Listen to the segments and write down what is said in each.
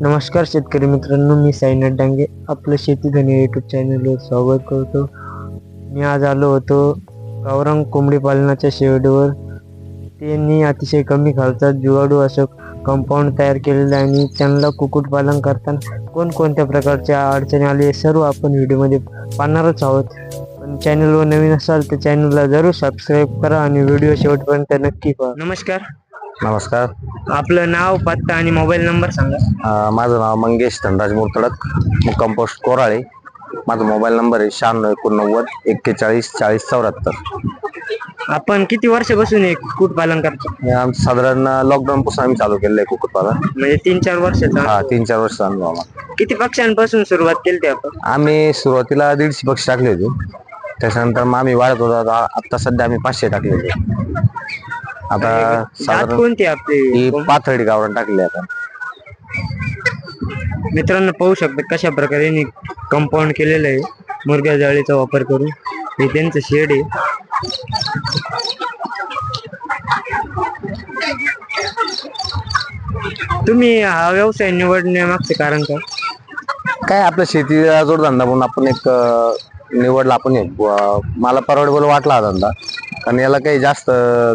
नमस्कार शेतकरी मित्रांनो मी साईनाथ डांगे. आपलं शेतीधनी यूट्यूब चॅनलवर स्वागत करतो. मी आज आलो होतो गावरांग कोंबडी पालनाच्या शेडवर त्यांनी अतिशय कमी खर्चात जुगाडू असं कंपाऊंड तयार केलेलं आहे आणि त्यांना कुक्कुटपालन करताना कोणकोणत्या प्रकारच्या अडचणी आली हे सर्व आपण व्हिडिओमध्ये पाहणारच आहोत. पण चॅनलवर नवीन असाल तर चॅनलला जरूर सबस्क्राईब करा आणि व्हिडिओ शेवटपर्यंत नक्की पहा. नमस्कार. नमस्कार. आपलं नाव पत्ता आणि मोबाईल नंबर सांगा. अं, माझं नाव मंगेश धनराज मुरतडक मुक्काम पोस्ट कोराळे. माझा मोबाईल नंबर आहे शहाण्णव एकोणनव्वद एक्केचाळीस चाळीस चौऱ्याहत्तर. आपण किती वर्षापासून हे कुक्कुटपालन करतो? हे आमचं साधारण लॉकडाऊन पासून आम्ही चालू केलेलं आहे कुक्कुटपालन. म्हणजे तीन चार वर्षाचा हा तीन चार वर्ष अनुभव आम्हाला. किती पक्षांपासून सुरुवात केली ते आपण? आम्ही सुरुवातीला दीडशे पक्षी टाकले होते. त्याच्यानंतर मग आम्ही वाढत होतो आता आता सध्या आम्ही पाचशे टाकले होते. आता जात साधारण कोणती आपली ही पाथर्डी गावरान टाकली आता. मित्रांनो पाहू शकता कशा प्रकारे कंपाऊंड केलेलं आहे. मुर्गा जाळीचा वापर करून. हे त्यांचं शेड आहे. तुम्ही हा व्यवसाय निवडण्यामागचं कारण काय? काय आपल्या शेतीला जोडधंदा म्हणून आपण एक अं, निवडला आपण एक. अं, मला परवडेबल वाटला हा धंदा. कारण याला काही जास्त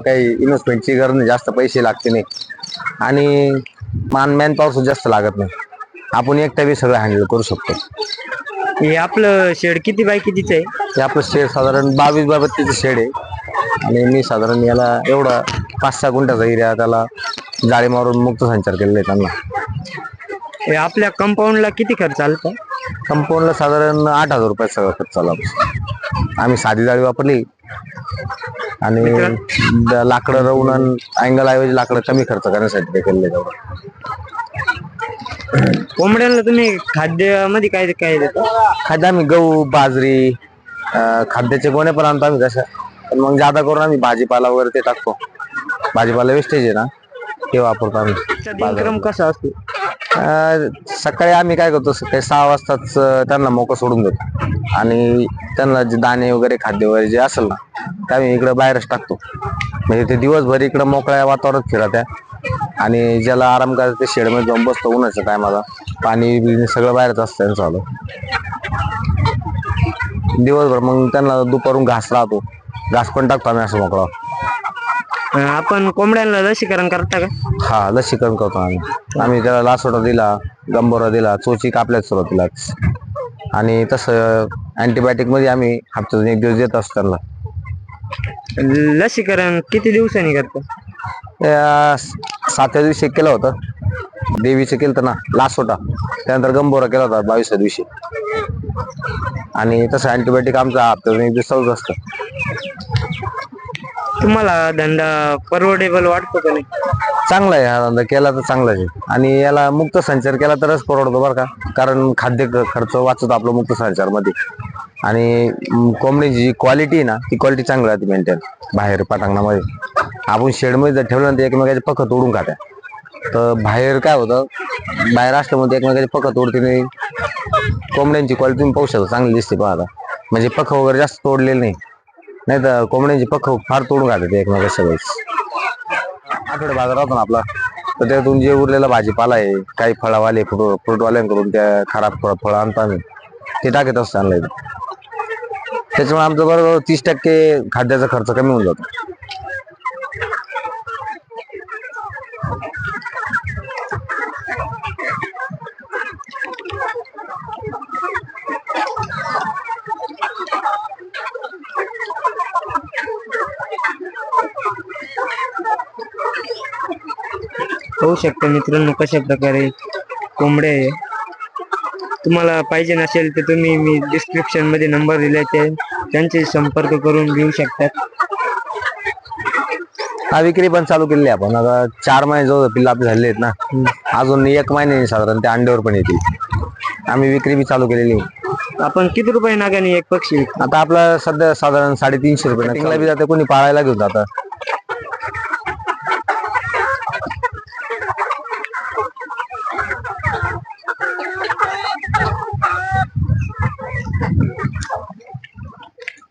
काही इन्व्हेस्टमेंटची गरज नाही जास्त पैसे लागते नाही. आणि मान मॅन पॉवर सुद्धा जास्त लागत नाही. आपण एकटा बी सगळं हँडल करू शकतो. हे आपलं शेड किती बाय कितीच आहे? हे आपलं शेड साधारण बावीस बाय बत्तीचं शेड आहे. आणि मी साधारण याला एवढा पाच सहा गुंठ्याचा एरिया त्याला जाळी मारून मुक्त संचार केलेला आहे त्यांना. हे आपल्या कंपाऊंडला किती खर्च आला कंपाऊंडला साधारण आठ हजार रुपये सगळं खर्च आला आमचा. आम्ही साधी जाळी वापरली. आणि लाकडं रवून अँगल ऐवजी लाकडं कमी खर्च करण्यासाठी ते केलेलं तेवढं. कोंबड्यांना तुम्ही खाद्यामध्ये काय काय देता? खाद्य आम्ही गहू बाजरी अं, खाद्याचे गोणे पण आणतो आम्ही कसं पण मग जादा करून आम्ही भाजीपाला वगैरे ते टाकतो. भाजीपाला वेस्टेज आहे ना. ते वापरतो आम्ही दिनक्रम कसा असतो? अं, सकाळी आम्ही काय करतो सकाळी सहा वाजताच अं, त्यांना मोकं सोडून देतो. आणि त्यांना जे दाणे वगैरे खाद्य वगैरे जे असेल ना ते आम्ही इकडे बाहेरच टाकतो. म्हणजे ते दिवसभर इकडे मोकळ्या वातावरणात फिरत्या. आणि ज्याला आराम करायचं ते शेडमध्ये जाऊन बसतो उन्हाच्या टायमाला पाणी बिणी सगळं बाहेरच असतं त्यांचं आलं दिवसभर मग त्यांना दुपारून घास राहतो घास पण टाकतो आम्ही असं मोकळा. आपण कोंबड्यांना लसीकरण करता का? हा लसीकरण करतो आम्ही. आम्ही त्याला लासोटा दिला गंबोरा दिला चोची कापल्यात सुरुवातीलाच. आणि तसं अँटीबायोटिकमध्ये आम्ही हप्त्यातून एक दिवस देत असतो त्यांना. लसीकरण किती दिवसांनी करता? त्या सातव्या दिवशी केलं होतं. देवीचं केलं होतं ना लासोटा. त्यानंतर गंबोरा केला होता बावीसव्या दिवशी. आणि तसं अँटीबायोटिक आमचा हप्त्यातून एक दिवस चालूच असतं. तुम्हाला धंदा परवडेबल वाटतो का नाही? चांगला आहे हा धंदा केला तर चांगलाच आहे. आणि याला मुक्त संचार केला तरच परवडतो बरं का. कारण खाद्य ख- खर्च वाचतो आपलं मुक्त संचारमध्ये आणि म, कोंबडीची जी क्वालिटी आहे ना ती क्वालिटी चांगली राहते मेंटेन बाहेर पटांगणामध्ये. आपण शेडमध्ये जर ठेवलं ना तर एकमेकाचे पख तोडून खात्या तर बाहेर काय होतं बाहेर असल्यामध्ये एकमेकाचे पख तोडते नाही. कोंबड्यांची क्वालिटी तुम्ही पाहू शकता चांगली दिसते पाहता आता. म्हणजे पख वगैरे जास्त तोडलेले नाही. नाही तर कोंबड्यांची पख फार तोडून खाते ते सगळेच आठवडे बाजार होता ना आपला तर त्यातून जे उरलेला भाजीपाला आहे काही फळावाले फ्रूट फ्रूटवाल्यांकडून त्या खराब फळ फळं आणतो आम्ही. ते टाकत असतो आणलं त्याच्यामुळे आमचं बरोबर तीस टक्के खाद्याचा खर्च कमी होऊन जातो. होऊ शकतं मित्रांनो कशा प्रकारे कोंबड्या आहे. तुम्हाला पाहिजे नसेल तर तुम्ही मी डिस्क्रिप्शनमध्ये नंबर दिले ते त्यांचे संपर्क करून घेऊ शकतात. हा विक्री पण चालू केलेली आहे आपण. आता चार महिने जवळ पिल्ला आपले झालेले आहेत ना अजून एक महिने साधारण ते अंड्यावर पण येतील. आम्ही विक्री बी चालू केलेली आपण किती रुपये नागाने एक पक्षी? आता आपला सध्या साधारण साडेतीनशे रुपये. बी जाते कोणी पाळायला घेऊन जातं.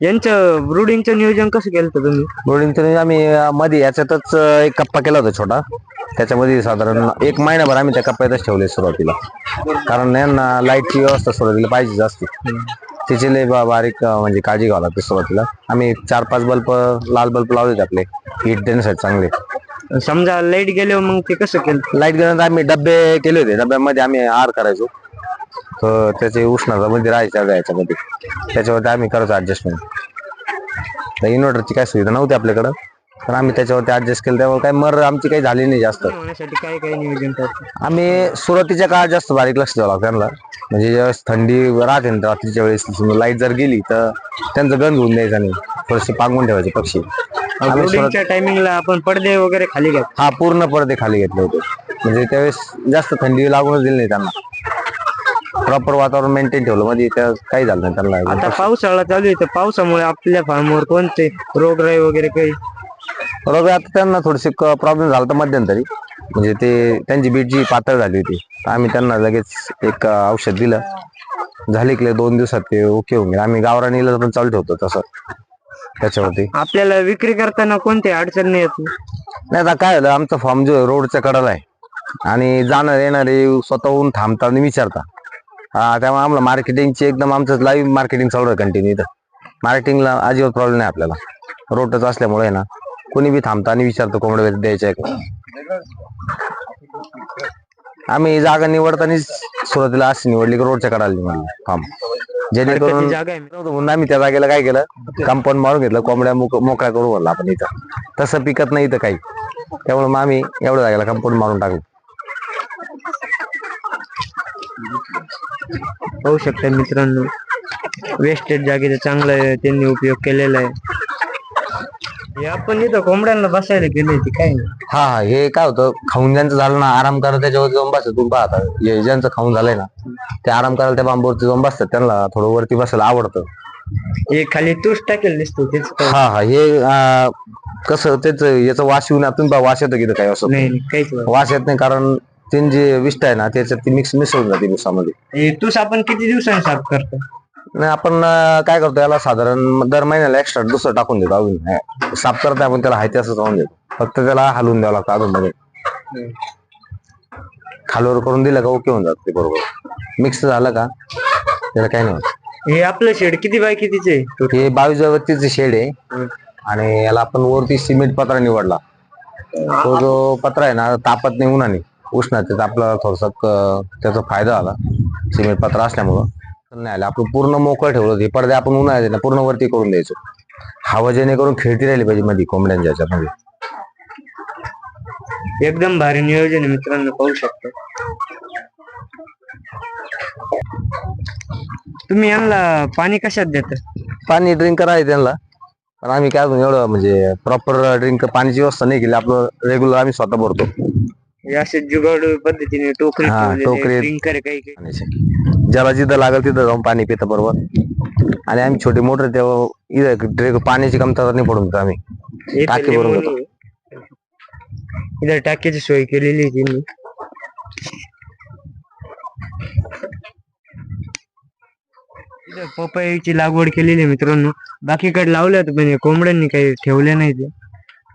यांचं ब्रुडिंगचं नियोजन कसं केलं होतं तुम्ही? बोर्डिंगचं आम्ही अं, मध्ये याच्यातच अं, एक कप्पा केला होता छोटा. त्याच्यामध्ये साधारण एक महिनाभर आम्ही त्या कप्प्यातच ठेवले सुरुवातीला. कारण यांना लाईटची व्यवस्था सुरुवातीला पाहिजे असते. तिची लय बा- बारीक अं, म्हणजे काळजी घ्यावी लागते सुरुवातीला. आम्ही चार पाच बल्ब लाल बल्ब लावले आपले. हीट देण्यासाठी चांगले. समजा लाइट गेल्यावर मग ते कसं केलं? लाइट गेल्यानंतर आम्ही डबे केले होते. डब्यामध्ये आम्ही आर करायचो. तर त्याचे उष्णता मध्ये राहायच्या याच्यामध्ये त्याच्यावरती आम्ही करायचो ऍडजस्टमेंट तर इन्व्हर्टरची काय सुविधा नव्हती आपल्याकडं. पण आम्ही त्याच्यावरती ऍडजस्ट केलं. त्यामुळे काय मर आमची काही झाली नाही जास्त. होण्यासाठी काय काय नियोजन करतो? आम्ही सुरुवातीच्या काळात जास्त बारीक लक्ष द्यावं लागतं त्यांना. म्हणजे ज्यावेळेस थंडी राहते ना रात्रीच्या वेळेस लाइट जर गेली तर त्यांचं गंज होऊन द्यायचा नाही थोडेसे पांगून ठेवायचे पक्षी. आम्ही सुरुवात- लोडिंगच्या टायमिंगला आपण पडदे वगैरे खाली घ्या हा पूर्ण पडदे खाली घेतले होते. म्हणजे त्यावेळेस जास्त थंडी लागूनच दिली नाही त्यांना. प्रॉपर वातावरण मेंटेन ठेवलं. म्हणजे त्या काही झालं नाही त्यांना आता पावसाळा चालू आहे तर पावसामुळे आपल्या फार्मवर कोणते? रोगराई वगैरे काही? बरोबर आता त्यांना थोडेसे प्रॉब्लेम झाला तर मध्यंतरी. म्हणजे ते त्यांची बीट जी पातळ झाली होती तर आम्ही त्यांना लगेच एक अं, औषध दिलं. झाले की दोन दिवसात ते ओके होऊन गेले. आम्ही गावरानीला पण चालू ठेवतो तसं. त्याच्यावरती. आपल्याला विक्री करताना कोणते अडचण नाही येत? नाही आता काय झालं आमचा फॉर्म जो रोडच्या कडाला आहे. आणि जाणार येणारे स्वतःहून थांबता आणि विचारता. हा त्यामुळे आम्हाला मार्केटिंगची एकदम आमचं लाईव्ह मार्केटिंग चालू आहे कंटिन्यू इथं. मार्केटिंगला अजिबात प्रॉब्लेम नाही आपल्याला. रोडच असल्यामुळे ना कोणी बी थांबता आणि विचारतो कोंबड्या द्यायच्या आम्ही जागा निवडताना सुरुवातीला अशी निवडली की रोडच्या कडाला निवडली फार्म जेणेकरून म्हणून आम्ही त्या जागेला काय केलं? कंपाऊंड मारून घेतलं कोंबड्या मोक- मोकळ्या करून भरला आपण इथं. तसं पिकत नाही इथं काही. त्यामुळे मग आम्ही एवढ्या जागेला कंपाऊंड मारून टाकलं. पाहू शकता मित्रांनो. वेस्टेज जागेचा चांगला त्यांनी उपयोग केलेला आहे. हे आपण इथं कोंबड्यांना बसायला गेले ते काय? नाही. हा हा हे काय होतं खाऊन ज्यांचं झालं ना आराम करायला त्याच्यावर जाऊन बसतात. तुम्ही पाहता हे ज्यांचं खाऊन झालंय ना ते आराम करायला त्या बांबूवरती जाऊन बसतात. त्यांना थोडं वरती बसायला आवडतं. हे खाली तूच टाकेल दिसतो तेच काय हा हा हे अं, कसं त्याच याचा वास येऊन आपण वास येतो की काय असं. नाही नाही, काहीच. वास येत नाही कारण ते जे विष्ट आहे ना त्याच्यात ती मिक्स मिसळून जाते दिवसामध्ये. हे तूच आपण किती दिवसांनी साफ करतो? नाही आपण अं, काय करतो याला साधारण दर महिन्याला एक्स्ट्रा दुसरं टाकून देतो अजून. हे, साफ करता आपण त्याला हायती असं राहून देतो. फक्त त्याला हलवून द्यावं लागतं अजून मध्ये खालवर करून दिलं का ओके होऊन जात ते बरोबर. मिक्स झालं का त्याला काही नाही होत. हे आपलं शेड किती बाय कितीचे? हे बावीस वरतीचे शेड आहे. आणि याला आपण वरती सिमेंट पत्रा निवडला. तो जो पत्रा आहे ना तापत नाही उन्हाने. उष्णतेत आपला थोडसा त्याचा फायदा झाला. सिमेंट पत्रा असल्यामुळं. नाही आलं आपण पूर्ण मोकळं ठेवलं. हे पडदे आपण उन्हाळ्यात पूर्ण वरती करून द्यायचो. हवा जेणेकरून खेळती राहिली पाहिजे मध्ये कोंबड्यांच्या याच्यामध्ये एकदम भारी नियोजन आहे मित्रांनो पाहू शकता. तुम्ही यांना पाणी कशात देता? पाणी ड्रिंकर आहे त्यांना. पण आम्ही काय अजून एवढं म्हणजे प्रॉपर ड्रिंक पाण्याची व्यवस्था नाही केली. आपलं रेग्युलर आम्ही स्वतः भरतो. हे असे जुगाड पद्धतीने टोकरी हा. ड्रिंकर काही काही. पाण्याचे ज्याला जिथं लागेल तिथं जाऊन पाणी पितं बरोबर. आणि आम्ही छोटी मोटर तेव्हा इथं ड्रिंक पाण्याची कमतरता नाही पडून देतो आम्ही. हे टाकी भरून नाही. इथं टाकीची सोय केलेली आहे त्यांनी इथं पपईची लागवड केलेली आहे मित्रांनो. बाकीकडे लावल्यात पण हे कोंबड्यांनी काही ठेवले नाही ते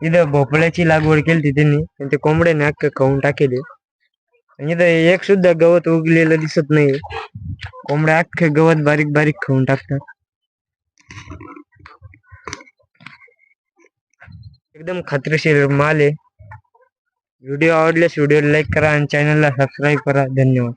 इथं भोपळ्याची लागवड केली त्यांनी. आणि ते कोंबड्याने अख्ख खाऊन टाकेले. आणि इथं एक सुद्धा गवत उगलेलं दिसत नाही कोंबड्या अख्खे गवत बारीक बारीक खाऊन टाकतात. एकदम खात्रीशीर माल आहे. व्हिडिओ आवडल्यास व्हिडिओ लाईक करा आणि चॅनलला सबस्क्राईब करा. धन्यवाद.